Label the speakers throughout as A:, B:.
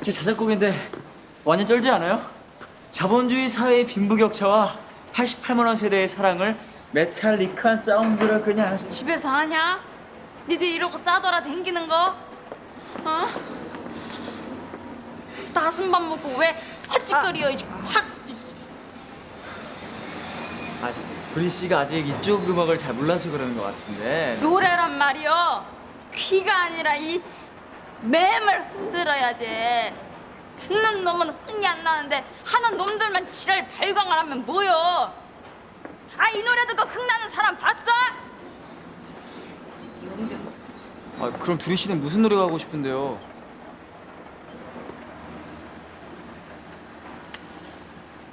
A: 제 자작곡인데 완전 쩔지 않아요? 자본주의 사회의 빈부격차와 88만 원 세대의 사랑을 메탈리크한 사운드를 그냥
B: 집에서 하냐? 니들 이러고 싸돌아 댕기는 거? 어? 다순밥 먹고 왜 헛짓거리여 이제 확
A: 아, 두리 씨가 아직 이쪽 음악을 잘 몰라서 그러는 것 같은데
B: 노래란 말이여 귀가 아니라 이 맴을 흔들어야지 듣는 놈은 흥이 안 나는데 하는 놈들만 지랄 발광을 하면 뭐여 아이 노래 듣고 흥나는 사람 봤어?
A: 아, 그럼 두리 씨는 무슨 노래가 하고 싶은데요?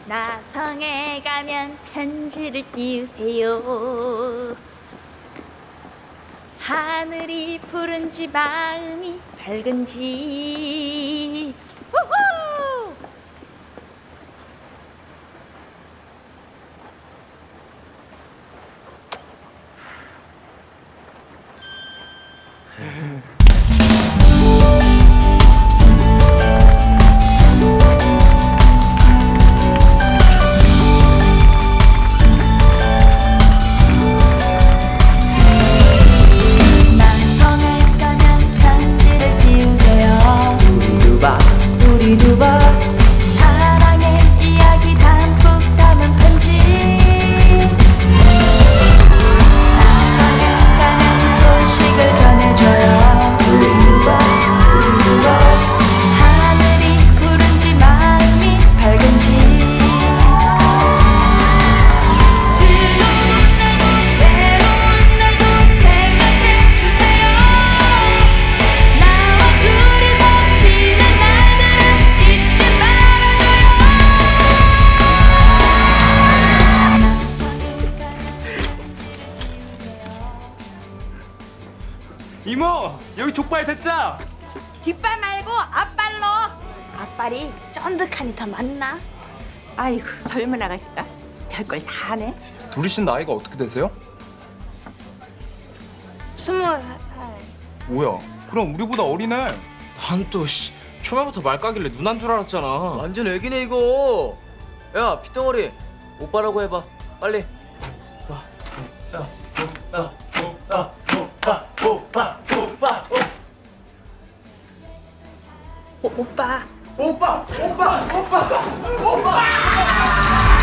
B: 나성에 가면 편지를 띄우세요 하늘이 푸른지 마음이 밝은지 우후!
C: 이모 여기 족발 됐자
B: 뒷발 말고 앞발로 앞발이 쫀득하니 더 맞나?
D: 아이고 젊은 아가씨가 별걸 다 하네.
C: 씨 나이가 어떻게 되세요?
B: 스무 살.
C: 뭐야? 그럼 우리보다 어리네.
E: 난 또 씨, 초반부터 말 까길래 누난 줄 알았잖아.
A: 완전 애기네 이거. 야 핏덩어리 오빠라고 해봐. 빨리.
D: 오, 오빠.
C: 오빠 오빠 오빠 오빠